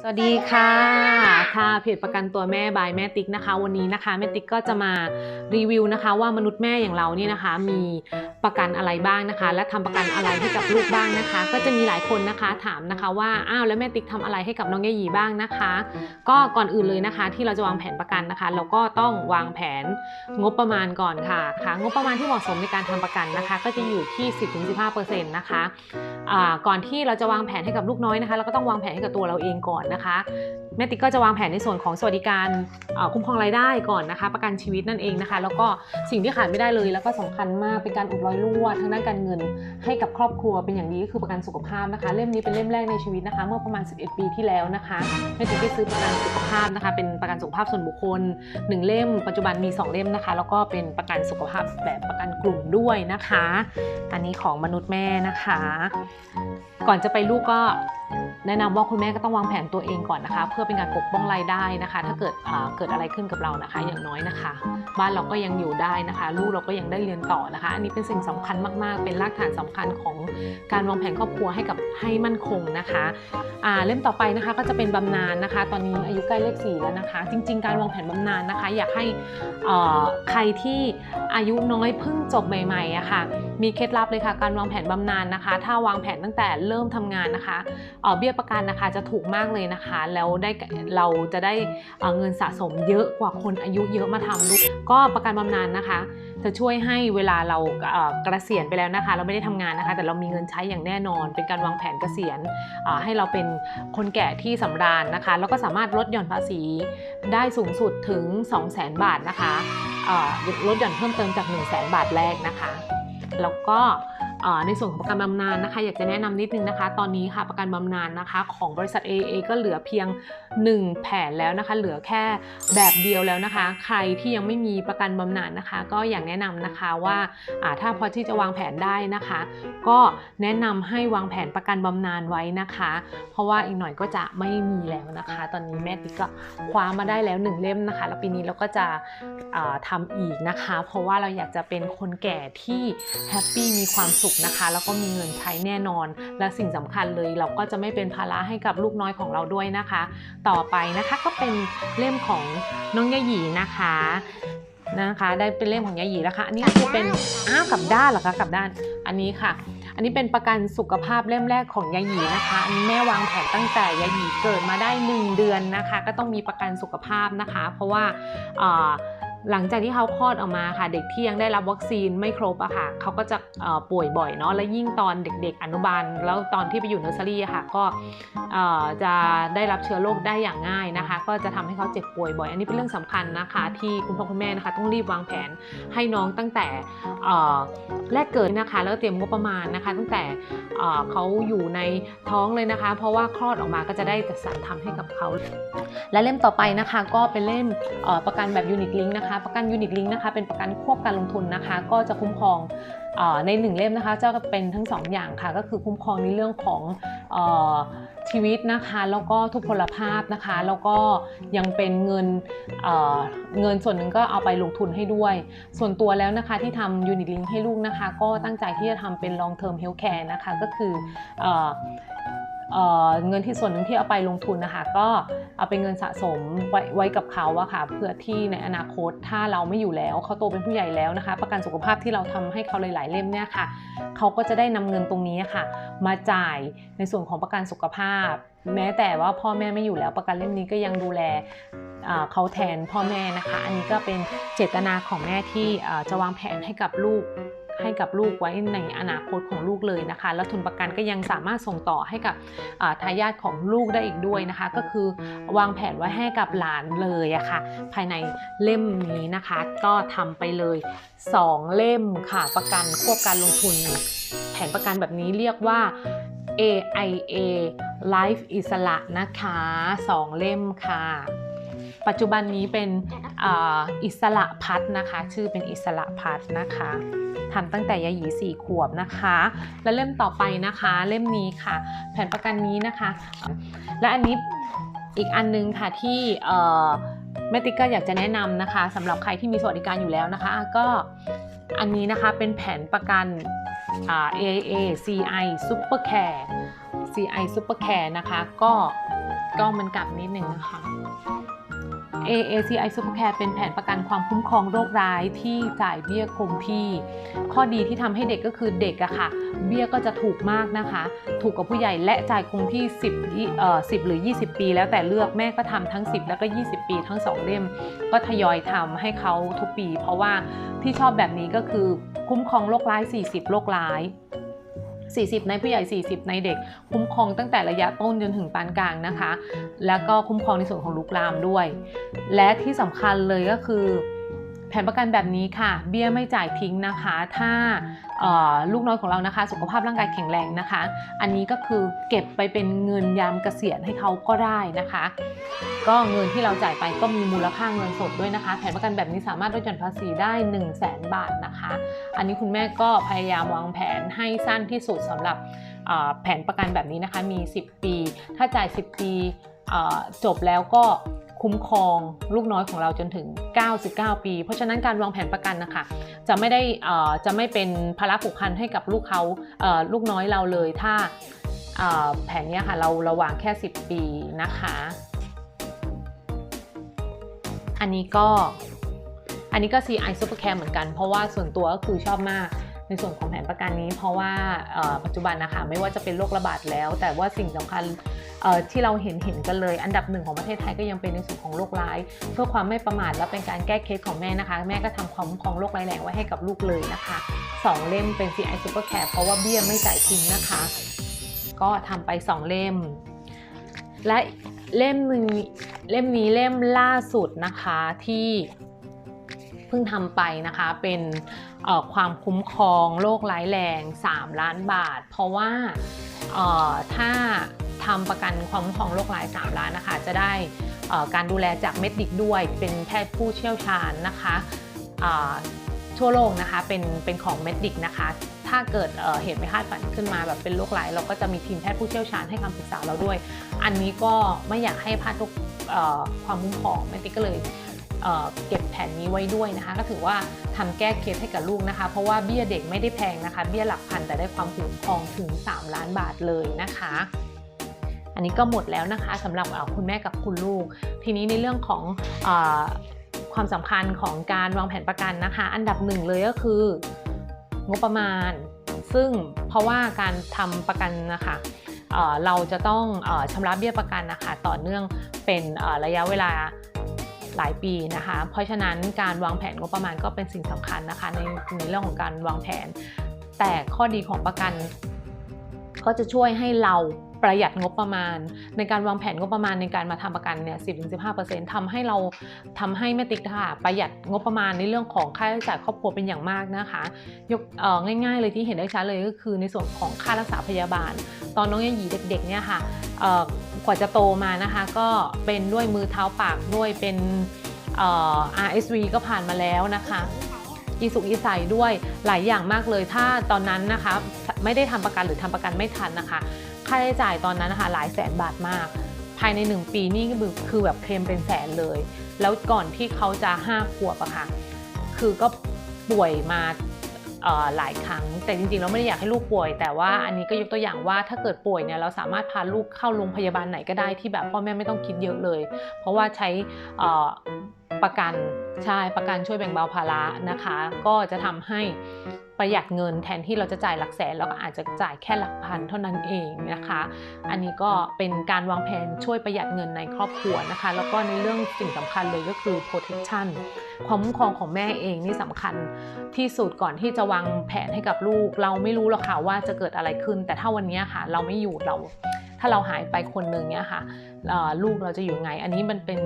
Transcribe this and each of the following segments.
สวัสดีค่ะ ค่ะเพจประกันตัวแม่บายแม่ติ๊กนะคะ วันนี้นะคะแม่ติ๊กก็จะมารีวิวนะคะ ว่ามนุษย์แม่อย่างเราเนี่ยนะคะ มีประกันอะไรบ้างนะคะ และทำประกันอะไรให้กับลูกบ้างนะคะ ก็จะมีหลายคนนะคะถามนะคะว่าอ้าวแล้วแม่ติ๊กทำอะไรให้กับน้องยายีบ้างนะคะ ก็ก่อนอื่นเลยนะคะ ที่เราจะวางแผนประกันนะคะ เราก็ต้องวางแผนงบประมาณก่อนค่ะค่ะงบประมาณที่เหมาะสมในการทำประกันนะคะ ก็จะอยู่ที่ 10-15%นะคะอ่าก่อนที่เราจะวางแผนให้กับลูกน้อยนะคะ เราก็ต้องวางแผนให้กับตัวเราเองก่อนนะคะแม่ติ๊กก็จะวางแผนในส่วนของสวัสดิการคุ้มครองรายได้ก่อนนะคะ ประกันชีวิตนั่นเองนะคะ แล้วก็สิ่งที่ขาดไม่ได้เลยแล้วก็สำคัญมากเป็นการอุดรอยรั่วทางด้านการเงินให้กับครอบครัวเป็นอย่างดีก็คือประกันสุขภาพนะคะ เล่มนี้เป็นเล่มแรกในชีวิตนะคะ เมื่อประมาณ 11 ปีที่แล้วนะคะแม่ติ๊กได้ซื้อประกันสุขภาพนะคะ เป็นประกันสุขภาพส่วนบุคคล 1 เล่ม ปัจจุบันมี 2 เล่มนะคะ แล้วก็เป็นประกันสุขภาพแบบประกันกลุ่มด้วยนะคะ อันนี้ของมนุษย์แม่นะคะ ก่อนจะไปลูกก็ แนะนำว่าคุณแม่ก็ต้องวางแผนตัวเองก่อนนะคะ เพื่อเป็นการปกป้องรายได้นะคะ ถ้าเกิดเกิดอะไรขึ้นกับเรานะคะ อย่างน้อยนะคะ บ้านเราก็ยังอยู่ได้นะคะ ลูกเราก็ยังได้เรียนต่อนะคะ อันนี้เป็นสิ่งสำคัญมากๆ เป็นรากฐานสำคัญของการวางแผนครอบครัวให้กับให้มั่นคงนะคะอ่าเล่มต่อไปนะคะก็จะเป็นบำนาญนะคะ ตอนนี้อายุใกล้เลขสี่แล้วนะคะ จริง ๆ การวางแผนบำนาญนะคะ อยากให้อ่อใครที่อายุน้อยเพิ่งจบใหม่ๆอะค่ะมีเคล็ดลับเลยค่ะการวางแผนบำนาญนะคะ ถ้าวางแผนตั้งแต่เริ่มทำงานนะคะอ่อเบี้ยประกันนะคะ จะถูกมากเลยนะคะ แล้วได้เราจะได้เเงินสะสมเยอะกว่าคนอายุเยอะมาทำด้วยก็ประกันบำนาญนะคะ จะช่วยให้เวลาเราเกษียณไปแล้วนะคะ เราไม่ได้ทำงานนะคะ แต่เรามีเงินใช้อย่างแน่นอน เป็นการวางแผนเกษียณให้เราเป็นคนแก่ที่สำราญนะคะ แล้วก็สามารถลดหย่อนภาษีได้สูงสุดถึง 200,000 บาทนะคะลดหย่อนเพิ่มเติมจาก 1 0 0 0 0แบาทแรกนะคะ แล้วก็ ในส่วนของประกันบำนาญนะคะ อยากจะแนะนำนิดนึงนะคะ ตอนนี้ค่ะประกันบำนาญนะคะ ของบริษัท AA ก็เหลือเพียง 1 แผนแล้วนะคะ เหลือแค่แบบเดียวแล้วนะคะ ใครที่ยังไม่มีประกันบำนาญนะคะ ก็อยากแนะนำนะคะว่าถ้าพอที่จะวางแผนได้นะคะ ก็แนะนำให้วางแผนประกันบำนาญไว้นะคะ เพราะว่าอีกหน่อยก็จะไม่มีแล้วนะคะ ตอนนี้แม่ติ๊กก็คว้ามาได้แล้วหนึ่งเล่มนะคะ แล้วปีนี้เราก็จะอ่าทำอีกนะคะ เพราะว่าเราอยากจะเป็นคนแก่ที่แฮปปี้มีความสุขนะคะ แล้วก็มีเงินใช้แน่นอน และสิ่งสำคัญเลยเราก็จะไม่เป็นภาระให้กับลูกน้อยของเราด้วยนะคะ ต่อไปนะคะก็เป็นเล่มของน้องยาหยีนะคะนะคะ ได้เป็นเล่มของยาหยีแล้วค่ะอันนี้คือเป็นอ้าวกับด้านเหรอคะกับด้านอันนี้ค่ะ อันนี้เป็นประกันสุขภาพเล่มแรกของยาหยีนะคะอันนี้แม่วางแผนตั้งแต่ยาหยีเกิดมาได้ 1 เดือนนะคะ ก็ต้องมีประกันสุขภาพนะคะ เพราะว่า หลังจากที่เขาคลอดออกมาค่ะ เด็กที่ยังได้รับวัคซีนไม่ครบอะค่ะเขาก็จะป่วยบ่อยเนาะและยิ่งตอนเด็กๆ อนุบาล แล้วตอนที่ไปอยู่เนอร์เซอรี่ค่ะ ก็จะได้รับเชื้อโรคได้อย่างง่ายนะคะ ก็จะทำให้เขาเจ็บป่วยบ่อย อันนี้เป็นเรื่องสำคัญนะคะ ที่คุณพ่อคุณแม่นะคะ ต้องรีบวางแผนให้น้องตั้งแต่แรกเกิดนะคะ แล้วเตรียมงบประมาณนะคะ ตั้งแต่เขาอยู่ในท้องเลยนะคะ เพราะว่าคลอดออกมาก็จะได้จัดสรรทำให้กับเขาและเล่มต่อไปนะคะ ก็เป็นเล่มประกันแบบยูนิคลิงนะคะประกันยูนิคลิงนะคะ เป็นประกันควบการลงทุนนะคะ ก็จะคุ้มครองอในหนึ่งเล่มนะคะจะเป็นทั้งสองอย่างค่ะ ก็คือคุ้มครองในเรื่องของอชีวิตนะคะ แล้วก็ทุพพลภาพนะคะ แล้วก็ยังเป็นเงินเเงินส่วนหนึ่งก็เอาไปลงทุนให้ด้วย ส่วนตัวแล้วนะคะที่ทำ Unit Link ให้ลูกนะคะ ก็ตั้งใจที่จะทำเป็น Long Term Health Care นะคะ ก็คืออ เเงินที่ส่วนหนึ่งที่เอาไปลงทุนนะคะก็เอาเป็นเงินสะสมไว้ไวกับเขาอะค่ะเพื่อที่ในอนาคตถ้าเราไม่อยู่แล้วเขาโตเป็นผู้ใหญ่แล้วนะคะ ประกันสุขภาพที่เราทำให้เขาหลาย ๆ เล่มเนี่ยค่ะเขาก็จะได้นำเงินตรงนี้ค่ะ มาจ่ายในส่วนของประกันสุขภาพ แม้แต่ว่าพ่อแม่ไม่อยู่แล้วประกันเล่มนี้ก็ยังดูแลเขาแทนพ่อแม่นะคะ อันนี้ก็เป็นเจตนาของแม่ที่จะวางแผนให้กับลูก ให้กับลูกไว้ในอนาคตของลูกเลยนะคะ แล้วทุนประกันก็ยังสามารถส่งต่อให้กับทายาทของลูกได้อีกด้วยนะคะ ก็คือวางแผนไว้ให้กับหลานเลยอะค่ะ ภายในเล่มนี้นะคะ ก็ทำไปเลย 2 เล่มค่ะประกันควบการลงทุน แผนประกันแบบนี้เรียกว่า AIA Life อิสระนะคะ 2 เล่มค่ะ ปัจจุบันนี้เป็นออิสระพัฒนะคะ ชื่อเป็นอิสระพัฒนะคะ ทำตั้งแต่ยาหยีสี่ขวบนะคะ และเล่มต่อไปนะคะ เล่มนี้ค่ะ แผนประกันนี้นะคะ และอันนี้อีกอันนึงค่ะที่เอ่อแม่ติ๊กก็อยากจะแนะนำนะคะสำหรับใครที่มีสวัสดิการอยู่แล้วนะคะ ก็อันนี้นะคะเป็นแผนประกัน AIA CI Supercare CI Supercare นะคะ ก็กล้องมันกลับนิดหนึ่งนะคะ AACI Supercare เป็นแผนประกันความคุ้มครองโรคร้ายที่จ่ายเบี้ยคงที่ ข้อดีที่ทำให้เด็กก็คือเด็กอะค่ะ เบี้ยก็จะถูกมากนะคะ ถูกกับผู้ใหญ่และจ่ายคงที่ 10เอ่อ10 หรือ 20 ปี แล้วแต่เลือกแม่ก็ทำทั้ง 10 แล้วก็ 20 ปีทั้ง 2 เล่ม ก็ทยอยทำให้เขาทุกปี เพราะว่าที่ชอบแบบนี้ก็คือคุ้มครองโรคร้าย 40 โรคร้าย 40 ในผู้ใหญ่ 40 ในเด็ก คุ้มครองตั้งแต่ระยะต้นจนถึงปานกลางนะคะ แล้วก็คุ้มครองในส่วนของลุกลามด้วย และที่สำคัญเลยก็คือ แผนประกันแบบนี้ค่ะ เบี้ยไม่จ่ายทิ้งนะคะ ถ้า ลูกน้อยของเรานะคะ สุขภาพร่างกายแข็งแรงนะคะ อันนี้ก็คือเก็บไปเป็นเงินยามเกษียณให้เขาก็ได้นะคะ ก็เงินที่เราจ่ายไปก็มีมูลค่าเงินสดด้วยนะคะ แผนประกันแบบนี้สามารถลดหย่อนภาษีได้ 1 0 0 0 0แบาทนะคะ อันนี้คุณแม่ก็พยายามวางแผนให้สั้นที่สุดสำหรับแผนประกันแบบนี้นะคะมี 10 ปี ถ้าจ่าย 10 ปีจบแล้วก็ คุ้มครองลูกน้อยของเราจนถึง 99 ปี เพราะฉะนั้นการวางแผนประกันนะคะจะไม่ได้เอ่อจะไม่เป็นภาระผูกพันให้กับลูกเขาเอ่อลูกน้อยเราเลยถ้าเอ่อแผนนี้ค่ะเราราวางแค่ 10 ปีนะคะ อันนี้ก็อันนี้ก็ CI Supercare เหมือนกันเพราะว่าส่วนตัวก็คือชอบมาก ในส่วนของแผนประกันนี้ เพราะว่าปัจจุบันนะคะไม่ว่าจะเป็นโรคระบาดแล้ว แต่ว่าสิ่งสำคัญที่เราเห็นเห็นกันเลย อันดับหนึ่งของประเทศไทยก็ยังเป็นในส่วนของโรคร้าย เพื่อความไม่ประมาทและเป็นการแก้เคสของแม่นะคะ แม่ก็ทำความคุ้มครองโรคร้ายแรงไว้ให้กับลูกเลยนะคะสองเล่มเป็น CI Supercare เพราะว่าเบี้ยไม่จ่ายทิ้งนะคะ ก็ทำไป 2 เล่ม และเล่มหนึ่งเล่มนี้เล่มล่าสุดนะคะที่ พิ่งทำไปนะคะ เป็นความคุ้มครองโรคร้ายแรง 3 ล้านบาท เพราะว่าถ้าทำประกันความคุ้มครองโรคร้าย 3 ล้านนะคะ จะได้การดูแลจากเมดดิกด้วย เป็นแพทย์ผู้เชี่ยวชาญนะคะทั่วโลกนะคะเป็นเป็นของเมดดิกนะคะ ถ้าเกิดเหตุไม่คาดฝันขึ้นมาแบบเป็นโรคร้าย เราก็จะมีทีมแพทย์ผู้เชี่ยวชาญให้คำปรึกษาเราด้วย อันนี้ก็ไม่อยากให้พลาดทุกความคุ้มครองแม่ติ๊กก็เลย เเก็บแผนนี้ไว้ด้วยนะคะ ก็ถือว่าทำแก้เคสให้กับลูกนะคะ เพราะว่าเบี้ยเด็กไม่ได้แพงนะคะ เบี้ยหลักพันแต่ได้ความคุ้มครองถึง 3 ล้านบาทเลยนะคะอันนี้ก็หมดแล้วนะคะสำหรับคุณแม่กับคุณลูก ทีนี้ในเรื่องของอความสำคัญของการวางแผนประกันนะคะ อันดับหนึ่งเลยก็คืองบประมาณ ซึ่งเพราะว่าการทำประกันนะคะเเราจะต้องออชำระเบี้ยประกันนะคะ ต่อเนื่องเป็นระยะเวลา หลายปีนะคะ เพราะฉะนั้นการวางแผนงบประมาณก็เป็นสิ่งสำคัญนะคะในในเรื่องของการวางแผน แต่ข้อดีของประกัน ก็จะช่วยให้เราประหยัดงบประมาณ ในการวางแผนงบประมาณในการมาทำประกันเนี่ย10-15%ทำให้เราทำให้แม่ติ๊กค่ะประหยัดงบประมาณในเรื่องของค่าใช้จ่ายครอบครัวเป็นอย่างมากนะคะ ยกง่าย ๆ เลยที่เห็นได้ชัดเลยก็คือในส่วนของค่ารักษาพยาบาล ตอนน้องยาหยีเด็กๆเนี่ยค่ะ กว่าจะโตมานะคะก็เป็นด้วยมือเท้าปากด้วยเป็นเอ่อ RSV ก็ผ่านมาแล้วนะคะอีสุกอีใสด้วยหลายอย่างมากเลย ถ้าตอนนั้นนะคะไม่ได้ทำประกันหรือทำประกันไม่ทันนะคะ ค่าใช้จ่ายตอนนั้นนะคะหลายแสนบาทมาก ภายใน 1 ปีนี่คือแบบเคลมเป็นแสนเลย แล้วก่อนที่เขาจะ5ขวบอะค่ะคือก็ป่วยมา หลายครั้ง แต่จริงๆเราไม่ได้อยากให้ลูกป่วย แต่ว่าอันนี้ก็ยกตัวอย่างว่าถ้าเกิดป่วยเนี่ยเราสามารถพาลูกเข้าโรงพยาบาลไหนก็ได้ที่แบบพ่อแม่ไม่ต้องคิดเยอะเลย เพราะว่าใช้เอ่อ ประกันใช่ประกันช่วยแบ่งเบาภาระนะคะ ก็จะทำให้ประหยัดเงินแทนที่เราจะจ่ายหลักแสนเราก็อาจจะจ่ายแค่หลักพันเท่านั้นเองนะคะ อันนี้ก็เป็นการวางแผนช่วยประหยัดเงินในครอบครัวนะคะ แล้วก็ในเรื่องสิ่งสำคัญเลยก็คือ protection ความคุ้มครองของแม่เองนี่สำคัญที่สุดก่อนที่จะวางแผนให้กับลูก เราไม่รู้หรอกค่ะว่าจะเกิดอะไรขึ้น แต่ถ้าวันนี้ค่ะ เราไม่อยู่เรา ถ้าเราหายไปคนหนึ่งเนี่ยค่ะ ลูกเราจะอยู่ไง อันนี้มันเป็น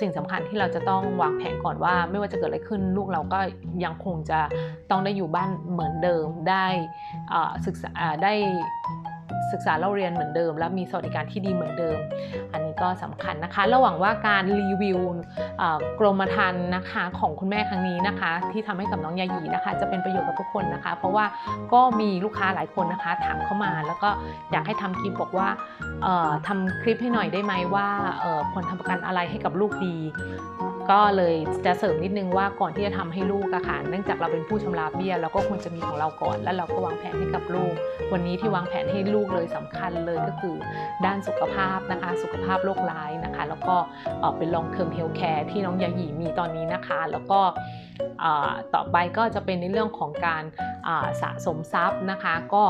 สิ่งสำคัญที่เราจะต้องวางแผนก่อนว่า ไม่ว่าจะเกิดอะไรขึ้นลูกเราก็ยังคงจะต้องได้อยู่บ้านเหมือนเดิมได้ศึกษาได้ ศึกษาเล่าเรียนเหมือนเดิม และมีสวัสดิการที่ดีเหมือนเดิม อันนี้ก็สำคัญนะคะระหว่างว่าการรีวิวกรมธรรม์นะคะของคุณแม่ครั้งนี้นะคะ ที่ทำให้กับน้องยายีนะคะ จะเป็นประโยชน์กับทุกคนนะคะ เพราะว่าก็มีลูกค้าหลายคนนะคะ ถามเข้ามาแล้วก็อยากให้ทำคลิปบอกว่าเอ่อทำคลิปให้หน่อยได้ไหมว่าควรทำประกันอะไรให้กับลูกดี ก็เลยจะเสริมนิดนึงว่าก่อนที่จะทำให้ลูกอะค่ะเนื่องจากเราเป็นผู้ชำระเบี้ยเราก็ควรจะมีของเราก่อน แล้วเราก็วางแผนให้กับลูก วันนี้ที่วางแผนให้ลูกเลยสำคัญเลยก็คือ ด้านสุขภาพนะคะ สุขภาพโรคร้ายนะคะ แล้วก็เอ่อเป็น long term health care ที่น้องยาหยีมีตอนนี้นะคะ แล้วก็ต่อไปก็จะเป็นในเรื่องของการาสะสมทรัพย์นะคะก็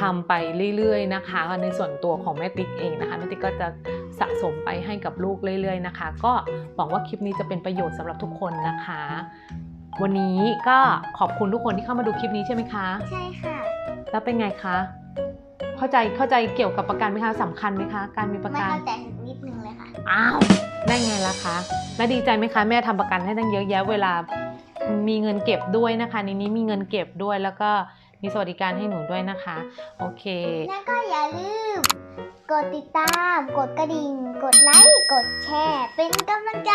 ทำไปเรื่อยๆนะคะ ในส่วนตัวของแม่ติ๊กเองนะคะแม่ติ๊กก็จะ สะสมไปให้กับลูกเรื่อยๆนะคะ ก็หวังว่าคลิปนี้จะเป็นประโยชน์สำหรับทุกคนนะคะ วันนี้ก็ขอบคุณทุกคนที่เข้ามาดูคลิปนี้ใช่ไหมคะ ใช่ค่ะ แล้วเป็นไงคะ เข้าใจเข้าใจเกี่ยวกับประกันไหมคะสำคัญไหมคะ การมีประไม่กัน เข้าใจนิดนึงเลยค่ะ อ้าว ได้ไงล่ะคะแล้วดีใจไหมคะ แม่ทำประกันให้ตั้งเยอะแยะเวลา มีเงินเก็บด้วยนะคะ ในนี้มีเงินเก็บด้วยแล้วก็มีสวัสดิการให้หนูด้วยนะคะ โอเค แล้วก็อย่าลืม กดติดตาม กดกระดิ่ง กดไลค์ กดแชร์ เป็นกำลังใจ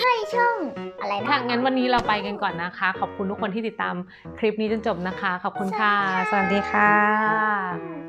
ให้ช่องอะไรนะถ้างั้นวันนี้เราไปกันก่อนนะคะ ขอบคุณทุกคนที่ติดตามคลิปนี้จนจบนะคะ ขอบคุณค่ะ สวัสดีค่ะ